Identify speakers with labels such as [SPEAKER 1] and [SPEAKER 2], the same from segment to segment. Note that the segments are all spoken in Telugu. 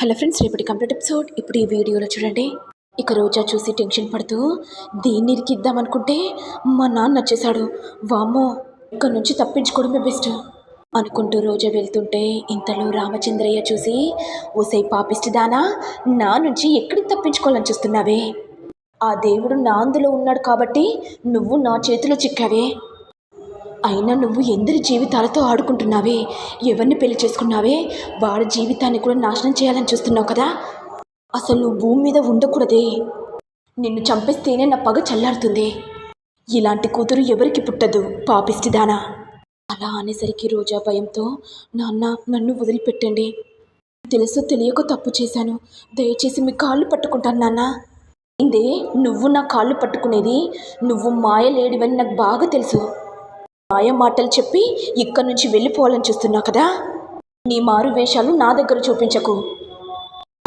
[SPEAKER 1] హలో ఫ్రెండ్స్ రేపటి కంప్లీట్ ఎపిసోడ్. ఇప్పుడు ఈ వీడియోలో చూడండి. ఇక రోజా చూసి టెన్షన్ పడుతూ దీన్ని ఇరికిద్దామనుకుంటే మా నాన్న వచ్చేసాడు. వామ్మో ఇక్కడ నుంచి తప్పించుకోవడమే బెస్ట్ అనుకుంటూ రోజా వెళ్తుంటే ఇంతలో రామచంద్రయ్య చూసి ఓసై పాపిష్టి దానా నా నుంచి ఎక్కడికి తప్పించుకోవాలని చూస్తున్నావే? ఆ దేవుడు నా అందులో ఉన్నాడు కాబట్టి నువ్వు నా చేతిలో చిక్కావే. అయినా నువ్వు ఎందరి జీవితాలతో ఆడుకుంటున్నావే? ఎవరిని పెళ్ళి చేసుకున్నావే? వాడి జీవితాన్ని కూడా నాశనం చేయాలని చూస్తున్నావు కదా? అసలు నువ్వు భూమి మీద ఉండకూడదే. నిన్ను చంపేస్తేనే నా పగ చల్లారుతుంది. ఇలాంటి కూతురు ఎవరికి పుట్టదు పాపిష్టిదానా అలా అనేసరికి రోజా భయంతో నాన్న నన్ను వదిలిపెట్టండి. తెలుసో తెలియక తప్పు చేశాను. దయచేసి మీ కాళ్ళు పట్టుకుంటాను నాన్న. ఇందే నువ్వు నా కాళ్ళు పట్టుకునేది? నువ్వు మాయలేడివని నాకు బాగా తెలుసు. మాయ మాటలు చెప్పి ఇక్కడి నుంచి వెళ్ళిపోవాలని చూస్తున్నా కదా? నీ మారు వేషాలు నా దగ్గర చూపించకు.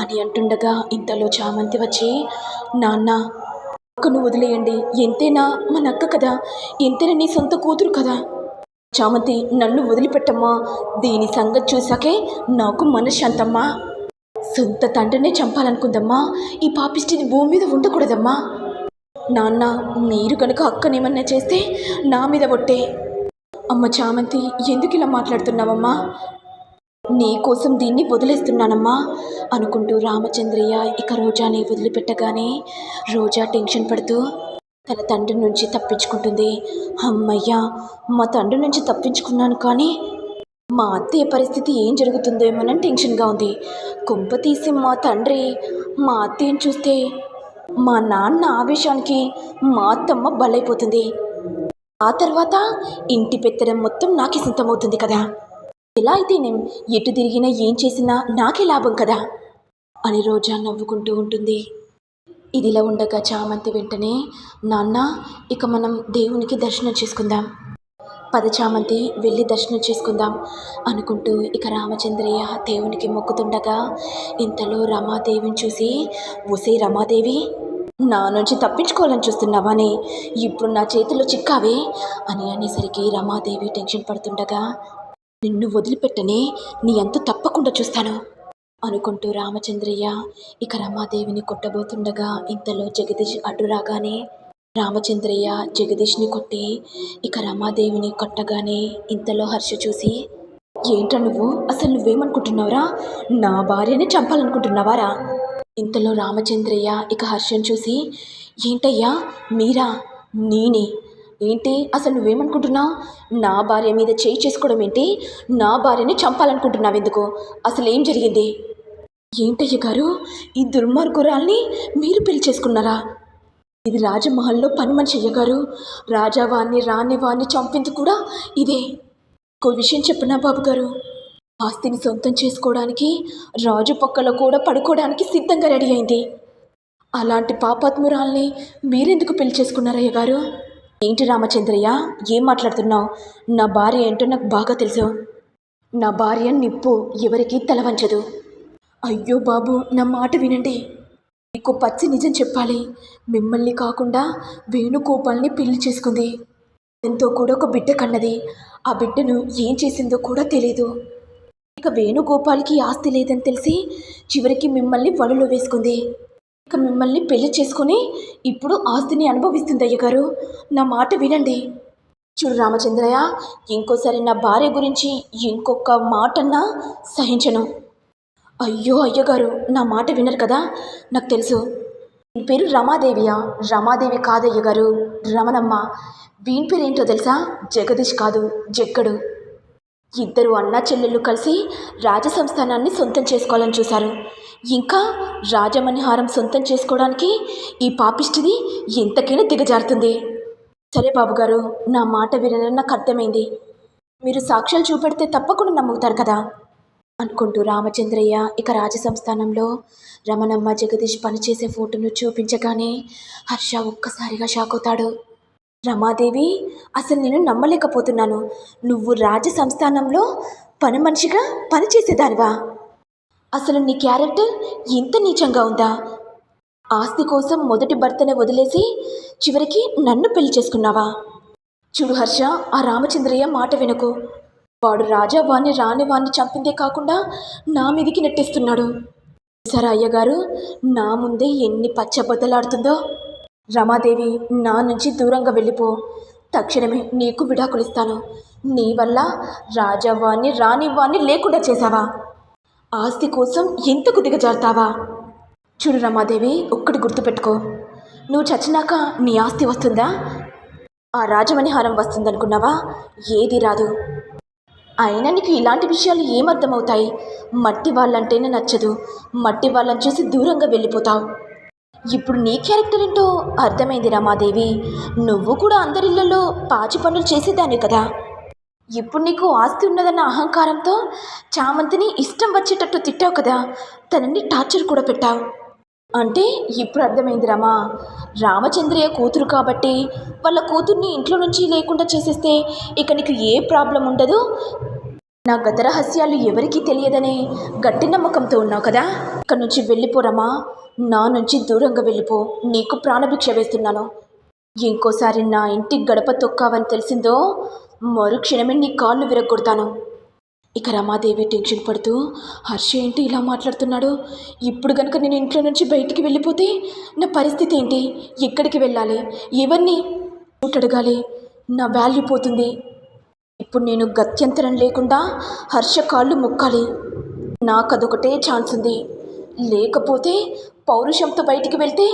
[SPEAKER 1] అని అంటుండగా ఇంతలో చామంతి వచ్చి నాన్న అక్కను వదిలేయండి. ఎంతైనా మన అక్క కదా. ఎంతైనా నీ సొంత కూతురు కదా. చామంతి నన్ను వదిలిపెట్టమ్మా. దీని సంగతి చూసాకే నాకు మనశ్శాంతమ్మా. సొంత తండ్రినే చంపాలనుకుందమ్మా. ఈ పాపిష్టిది భూమి మీద ఉండకూడదమ్మా. నాన్న మీరు కనుక అక్కనేమన్నా చేస్తే నా మీద ఒట్టే. అమ్మ చామంతి ఎందుకు ఇలా మాట్లాడుతున్నావమ్మా? నీ కోసం దీన్ని వదిలేస్తున్నానమ్మా అనుకుంటూ రామచంద్రయ్య ఇక రోజాని వదిలిపెట్టగానే రోజా టెన్షన్ పడుతూ తన తండ్రి నుంచి తప్పించుకుంటుంది. అమ్మయ్యా మా తండ్రి నుంచి తప్పించుకున్నాను కానీ మా అత్తయ్య పరిస్థితి ఏం జరుగుతుందేమోనని టెన్షన్గా ఉంది. కుంప తీసి మా తండ్రి మా అత్తయ్యని చూస్తే మా నాన్న ఆవేశానికి మా అత్తమ్మ బలైపోతుంది. ఆ తర్వాత ఇంటి పెత్తడం మొత్తం నాకే సొంతమవుతుంది కదా. ఎలా అయితే నేను ఎటు తిరిగినా ఏం చేసినా నాకే లాభం కదా. అని రోజా నవ్వుకుంటూ ఉంటుంది. ఇదిలా ఉండగా చామంతి వెంటనే నాన్న ఇక మనం దేవునికి దర్శనం చేసుకుందాం. పద చామంతి వెళ్ళి దర్శనం చేసుకుందాం అనుకుంటూ ఇక రామచంద్రయ్య దేవునికి మొక్కుతుండగా ఇంతలో రమాదేవిని చూసి ఒసే రమాదేవి నా నుంచి తప్పించుకోవాలని చూస్తున్నావాని? ఇప్పుడు నా చేతిలో చిక్కావే? అని అనేసరికి రమాదేవి టెన్షన్ పడుతుండగా నిన్ను వదిలిపెట్టనే నీ అంత తప్పకుండా చూస్తాను అనుకుంటూ రామచంద్రయ్య ఇక రమాదేవిని కొట్టబోతుండగా ఇంతలో జగదీష్ అడ్డు రాగానే రామచంద్రయ్య జగదీష్ని కొట్టి ఇక రమాదేవిని కొట్టగానే ఇంతలో హర్ష చూసి ఏంట్రా నువ్వు? అసలు నువ్వేమనుకుంటున్నావురా? నా భార్యని చంపాలనుకుంటున్నావారా? ఇంతలో రామచంద్రయ్య ఇక హర్షం చూసి ఏంటయ్యా? మీరా? నేనే. ఏంటి? అసలు నువ్వేమనుకుంటున్నావు? నా భార్య మీద చేయి చేసుకోవడం ఏంటి? నా భార్యని చంపాలనుకుంటున్నావు ఎందుకు అసలు ఏం జరిగింది? ఏంటయ్య గారు? ఈ దుర్మార్గురాల్ని మీరు పెళ్ళి చేసుకున్నారా? ఇది రాజమహల్లో పని మనిషి అయ్యగారు గారు రాజావాణ్ణి రాణివాణ్ణి చంపింది కూడా ఇదే. ఇంకో విషయం చెప్పనా బాబు గారు ఆస్తిని సొంతం చేసుకోవడానికి రాజు పక్కలో కూడా పడుకోవడానికి సిద్ధంగా రెడీ అయింది. అలాంటి పాపాత్మురాల్ని మీరెందుకు పెళ్ళి చేసుకున్నారయ్య గారు? ఏంటి రామచంద్రయ్య ఏం మాట్లాడుతున్నావు? నా భార్య ఏంటో నాకు బాగా తెలుసు. నా భార్య నిప్పు ఎవరికి తలవంచదు. అయ్యో బాబు నా మాట వినండి. మీకు పచ్చి నిజం చెప్పాలి. మిమ్మల్ని కాకుండా వేణుగోపాల్ని పెళ్ళి చేసుకుంది. ఎంతో కూడా ఒక బిడ్డ కన్నది. ఆ బిడ్డను ఏం చేసిందో కూడా తెలియదు ఇక వేణుగోపాల్కి ఆస్తి లేదని తెలిసి చివరికి మిమ్మల్ని వలలో వేసుకుంది. ఇక మిమ్మల్ని పెళ్ళి చేసుకుని ఇప్పుడు ఆస్తిని అనుభవిస్తుంది అయ్యగారు. నా మాట వినండి. చూడు రామచంద్రయ్య ఇంకోసారి నా భార్య గురించి ఇంకొక మాటన్నా సహించను. అయ్యో అయ్యగారు నా మాట వినరు కదా? నాకు తెలుసు. దీని పేరు రమాదేవియా. రమాదేవి కాదయ్య గారు రమణమ్మ. వీని పేరు ఏంటో తెలుసా? జగదీష్ కాదు జక్కడు ఇద్దరు అన్నా చెల్లెళ్ళు కలిసి రాజసంస్థానాన్ని సొంతం చేసుకోవాలని చూశారు. ఇంకా రాజమణిహారం సొంతం చేసుకోవడానికి ఈ పాపిష్టిది ఎంతకైనా దిగజారుతుంది. సరే బాబుగారు నా మాట వినని నాకు అర్థమైంది. మీరు సాక్ష్యాలు చూపెడితే తప్పకుండా నమ్ముతారు కదా? అనుకుంటూ రామచంద్రయ్య ఇక రాజసంస్థానంలో రమణమ్మ జగదీష్ పనిచేసే ఫోటోను చూపించగానే హర్ష ఒక్కసారిగా షాక్ అవుతాడు. రమాదేవి అసలు నేను నమ్మలేకపోతున్నాను. నువ్వు రాజ సంస్థానంలో పని మనిషిగా పనిచేసేదానివా? అసలు నీ క్యారెక్టర్ ఇంత నీచంగా ఉందా? ఆస్తి కోసం మొదటి భర్తనే వదిలేసి చివరికి నన్ను పెళ్ళి చేసుకున్నావా? చూడు హర్ష ఆ రామచంద్రయ్య మాట వినకు. వాడు రాజా వాణ్ణి రాని వాణ్ణి చంపిందే కాకుండా నా మీదికి నెట్టేస్తున్నాడు. సరే అయ్యగారు నా ముందే ఎన్ని పచ్చబద్దలాడుతుందో రమాదేవి నా నుంచి దూరంగా వెళ్ళిపో. తక్షణమే నీకు విడాకులు ఇస్తాను. నీ వల్ల రాజవ్వాన్ని రానివ్వాన్ని లేకుండా చేశావా? ఆస్తి కోసం ఎంతకు దిగజారుతావా? చూడు రమాదేవి ఒక్కటి గుర్తుపెట్టుకో. నువ్వు చచ్చినాక నీ ఆస్తి వస్తుందా? ఆ రాజమణి హారం వస్తుందనుకున్నావా? ఏది రాదు. అయినా నీకు ఇలాంటి విషయాలు ఏమర్థమవుతాయి? మట్టి వాళ్ళంటేనే నచ్చదు. మట్టి వాళ్ళని చూసి దూరంగా వెళ్ళిపోతావు. ఇప్పుడు నీ క్యారెక్టర్ ఏంటో అర్థమైంది రమాదేవి. నువ్వు కూడా అందరిళ్ళలో పాచి పనులు చేసేదాన్ని కదా. ఇప్పుడు నీకు ఆస్తి ఉన్నదన్న అహంకారంతో చామంతిని ఇష్టం వచ్చేటట్టు తిట్టావు కదా. తనని టార్చర్ కూడా పెట్టావు. అంటే ఇప్పుడు అర్థమైంది రమా. రామచంద్రయ్య కూతురు కాబట్టి వాళ్ళ కూతుర్ని ఇంట్లో నుంచి లేకుండా చేసేస్తే ఇక నీకు ఏ ప్రాబ్లం ఉండదు. నా గత రహస్యాలు ఎవరికీ తెలియదనే గట్టి నమ్మకంతో ఉన్నావు కదా? ఇక్కడ నుంచి వెళ్ళిపోరమ్మా నా నుంచి దూరంగా వెళ్ళిపో. నీకు ప్రాణభిక్ష వేస్తున్నాను. ఇంకోసారి నా ఇంటి గడప తొక్కావని తెలిసిందో మరుక్షణమే నీ కాళ్ళు విరగొడతాను ఇక రమాదేవి టెన్షన్ పడుతూ హర్ష ఏంటి ఇలా మాట్లాడుతున్నాడు? ఇప్పుడు కనుక నేను ఇంట్లో నుంచి బయటికి వెళ్ళిపోతే నా పరిస్థితి ఏంటి? ఎక్కడికి వెళ్ళాలి? ఎవరిని? అడగాలి నా వాల్యూ పోతుంది. ఇప్పుడు నేను గత్యంతరం లేకుండా హర్ష కాళ్ళు ముక్కాలి. నాకదొకటే ఛాన్స్ ఉంది లేకపోతే పౌరుషంతో బయటికి వెళ్తే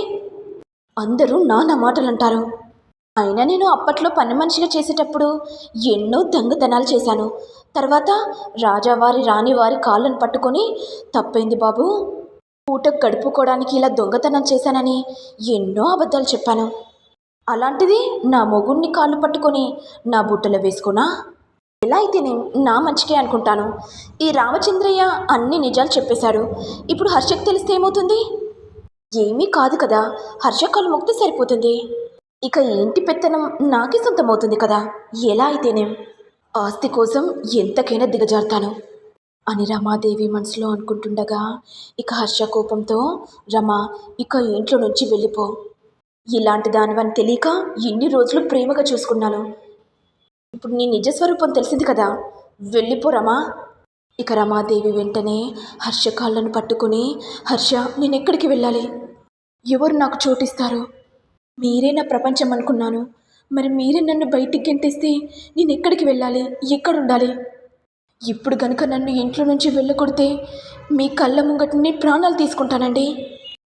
[SPEAKER 1] అందరూ నానా మాటలు అంటారు అయినా నేను అప్పట్లో పని మనిషిగా చేసేటప్పుడు ఎన్నో దొంగతనాలు చేశాను. తర్వాత రాజావారి రాణివారి కాళ్ళను పట్టుకొని తప్పైంది బాబు. పూట గడుపుకోవడానికి ఇలా దొంగతనం చేశానని ఎన్నో అబద్ధాలు చెప్పాను. అలాంటిది నా మొగుణ్ణి కాళ్ళు పట్టుకొని నా బుట్టలో వేసుకున్నా ఎలా అయితే నేను నా మంచికే అనుకుంటాను? ఈ రామచంద్రయ్య అన్ని నిజాలు చెప్పేశాడు. ఇప్పుడు హర్షకు తెలిస్తే ఏమవుతుంది? ఏమీ కాదు కదా. హర్ష కాలు ముక్తి సరిపోతుంది. ఇక ఏంటి పెత్తనం? నాకే సొంతమవుతుంది కదా. ఎలా అయితేనేం ఆస్తి కోసం ఎంతకైనా దిగజారుతాను. అని రమాదేవి మనసులో అనుకుంటుండగా ఇక హర్ష కోపంతో రమా ఇక ఇంట్లో నుంచి వెళ్ళిపో. ఇలాంటి దానివని తెలియక ఎన్ని రోజులు ప్రేమగా చూసుకున్నాను. ఇప్పుడు నీ నిజ స్వరూపం తెలిసింది కదా. వెళ్ళిపో రమా. ఇక రమాదేవి వెంటనే హర్ష కాళ్ళను పట్టుకుని హర్ష నేను ఎక్కడికి వెళ్ళాలి? ఎవరు నాకు చోటిస్తారు? మీరే నా ప్రపంచం అనుకున్నాను. మరి మీరే నన్ను బయటికి గెంటేస్తే నేను ఎక్కడికి వెళ్ళాలి? ఎక్కడ ఉండాలి ఇప్పుడు గనుక నన్ను ఇంట్లో నుంచి వెళ్ళకొడితే మీ కళ్ళ ముంగటిని ప్రాణాలు తీసుకుంటానండి.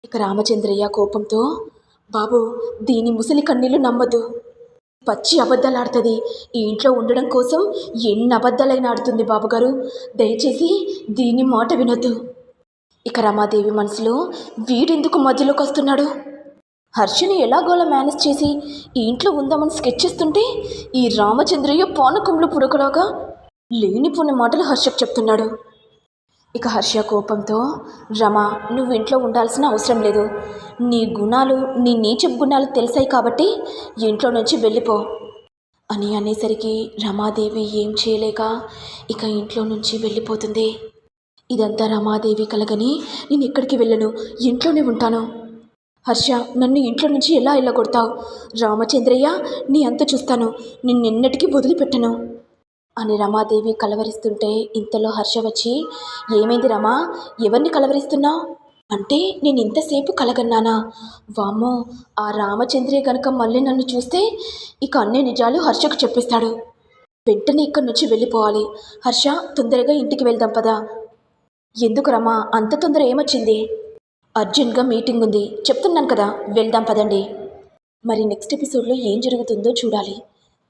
[SPEAKER 1] ఇక రామచంద్రయ్య కోపంతో బాబు దీని ముసలి కన్నీళ్ళు నమ్మదు పచ్చి అబద్ధాలు ఆడుతుంది ఈ ఇంట్లో ఉండడం కోసం ఎన్ని అబద్ధాలైనా ఆడుతుంది బాబుగారు. దయచేసి దీని మాట వినొద్దు. ఇక రమాదేవి మనసులో వీడెందుకు మధ్యలోకి వస్తున్నాడు? హర్షని ఎలాగోలా మేనేజ్ చేసి ఈ ఇంట్లో ఉందామని స్కెచ్ చేస్తుంటే ఈ రామచంద్రయ్య పానకంలో పుడకలాగా లేనిపోని మాటలు హర్షకు చెప్తున్నాడు. ఇక హర్ష కోపంతో రమ నువ్వు ఇంట్లో ఉండాల్సిన అవసరం లేదు. నీ గుణాలు నీ నీచ గుణాలు తెలిసాయి కాబట్టి ఇంట్లో నుంచి వెళ్ళిపో. అని అనేసరికి రమాదేవి ఏం చేయలేక ఇక ఇంట్లో నుంచి వెళ్ళిపోతుంది. ఇదంతా రమాదేవి కలగని నేను ఎక్కడికి వెళ్ళను? ఇంట్లోనే ఉంటాను. హర్ష నన్ను ఇంట్లో నుంచి ఎలా వెళ్ళగొడతావు? రామచంద్రయ్య నీ అంత చూస్తాను. నిన్నెన్నటికీ వదిలిపెట్టను. అని రమాదేవి కలవరిస్తుంటే ఇంతలో హర్ష వచ్చి ఏమైంది రమా? ఎవరిని కలవరిస్తున్నావు? అంటే నేను ఇంతసేపు కలగన్నానా? వామ్మో ఆ రామచంద్రే గనక మళ్ళీ నన్ను చూస్తే ఇక అన్ని నిజాలు హర్షకు చెప్పిస్తాడు. వెంటనే ఇక్కడి నుంచి వెళ్ళిపోవాలి. హర్ష తొందరగా ఇంటికి వెళ్దాం పదా. ఎందుకు రమా? అంత తొందర ఏమొచ్చింది? అర్జెంట్గా మీటింగ్ ఉంది. చెప్తున్నాను కదా వెళ్దాం పదండి. మరి నెక్స్ట్ ఎపిసోడ్లో ఏం జరుగుతుందో చూడాలి.